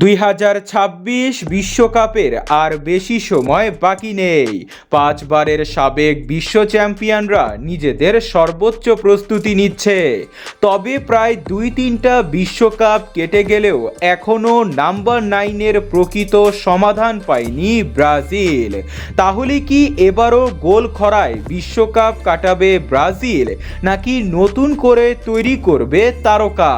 দুই হাজার ছাব্বিশ বিশ্বকাপের আর বেশি সময় বাকি নেই। পাঁচবারের সাবেক বিশ্ব চ্যাম্পিয়নরা নিজেদের সর্বোচ্চ প্রস্তুতি নিচ্ছে। তবে প্রায় দুই তিনটা বিশ্বকাপ কেটে গেলেও এখনও নাম্বার নাইনের প্রকৃত সমাধান পায়নি ব্রাজিল। তাহলে কি এবারও গোল খরায় বিশ্বকাপ কাটাবে ব্রাজিল, নাকি নতুন করে তৈরি করবে তারকা?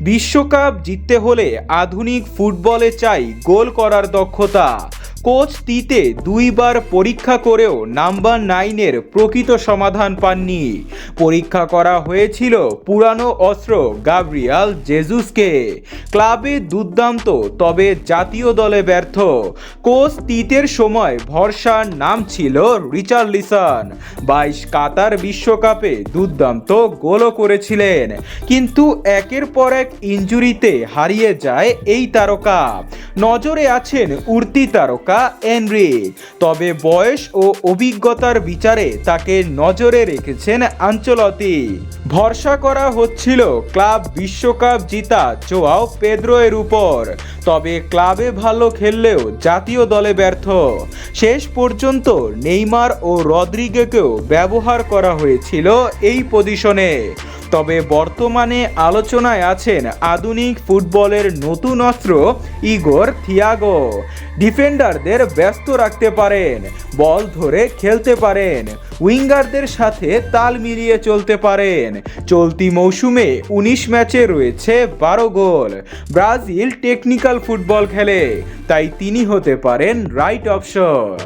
বিশ্বকাপ জিততে হলে আধুনিক ফুটবলে চাই গোল করার দক্ষতা। কোচ তিতে দুইবার পরীক্ষা করেও নাম্বার নাইনের প্রকৃত সমাধান পাননি। পরীক্ষা করা হয়েছিল পুরানো অস্ত্র গাব্রিয়াল জেজুসকে ক্লাবে দুর্দান্ত, তবে জাতীয় দলে ব্যর্থ। কোচ তিতের সময় ভরসার নাম ছিল রিচার্লিসন। বাইশ কাতার বিশ্বকাপে দুর্দান্ত গোলও করেছিলেন। কিন্তু একের পর এক ইঞ্জুরিতে হারিয়ে যায় এই তারকা। নজরে আছেন উর্তি তারকা এনরি। তবে বয়স ও অভিজ্ঞতার বিচারে তাকে নজরে রেখেছেন আঞ্চলতি। ভরসা করা হচ্ছিল ক্লাব বিশ্বকাপ জিতা জোয়াও পেদ্রোয়ের উপর। তবে ক্লাবে ভালো খেললেও জাতীয় দলে ব্যর্থ। শেষ পর্যন্ত নেইমার ও রদ্রিগেকেও ব্যবহার করা হয়েছিল এই পজিশনে। তবে বর্তমানে আলোচনায় আছেন আধুনিক ফুটবলের নতুন অস্ত্র ইগোর থিয়াগো। ডিফেন্ডারদের ব্যস্ত রাখতে পারেন, বল ধরে খেলতে পারেন, উইঙ্গারদের সাথে তাল মিলিয়ে চলতে পারেন। চলতি মৌসুমে উনিশ ম্যাচে রয়েছে বারো গোল। ব্রাজিল টেকনিক্যাল ফুটবল খেলে, তাই তিনি হতে পারেন রাইট অপশন।